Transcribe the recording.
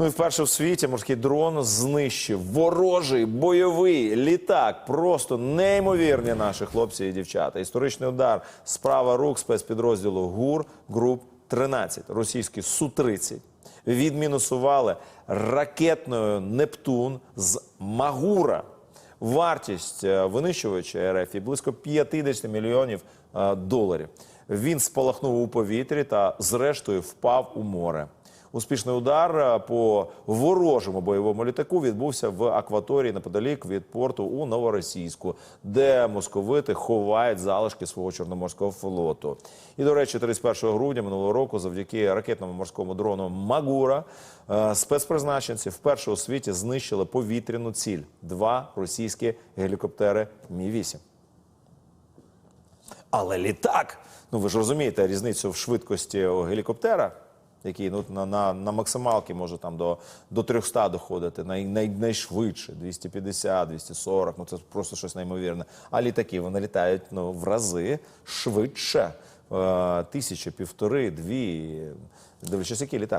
Ну і вперше в світі морський дрон знищив ворожий бойовий літак. Просто неймовірні наші хлопці і дівчата. Історичний удар справа рук спецпідрозділу ГУР груп 13 російський су 30 відмінусували ракетною Нептун з Магура. Вартість е, винищувача РФ близько 50 мільйонів е, доларів. Він спалахнув у повітрі та, зрештою, впав у море. Успішний удар е, по ворожому бойовому літаку відбувся в акваторії неподалік від порту у Новоросійську, де московити ховають залишки свого чорноморського флоту. І до речі, 31 грудня минулого року, завдяки ракетному морському дрону Магура, е, спецпризначенці вперше у світі знищили повітряну ціль два російські гелікоптери Мі 8 але літак, ну ви ж розумієте різницю в швидкості гелікоптера, який ну, на, на, на максималки може там до, до 300 доходити, най, най, найшвидше, 250, 240, ну це просто щось неймовірне. А літаки вони літають ну, в рази швидше. Е, Тисяча, півтори, дві, дивлячись, який літак.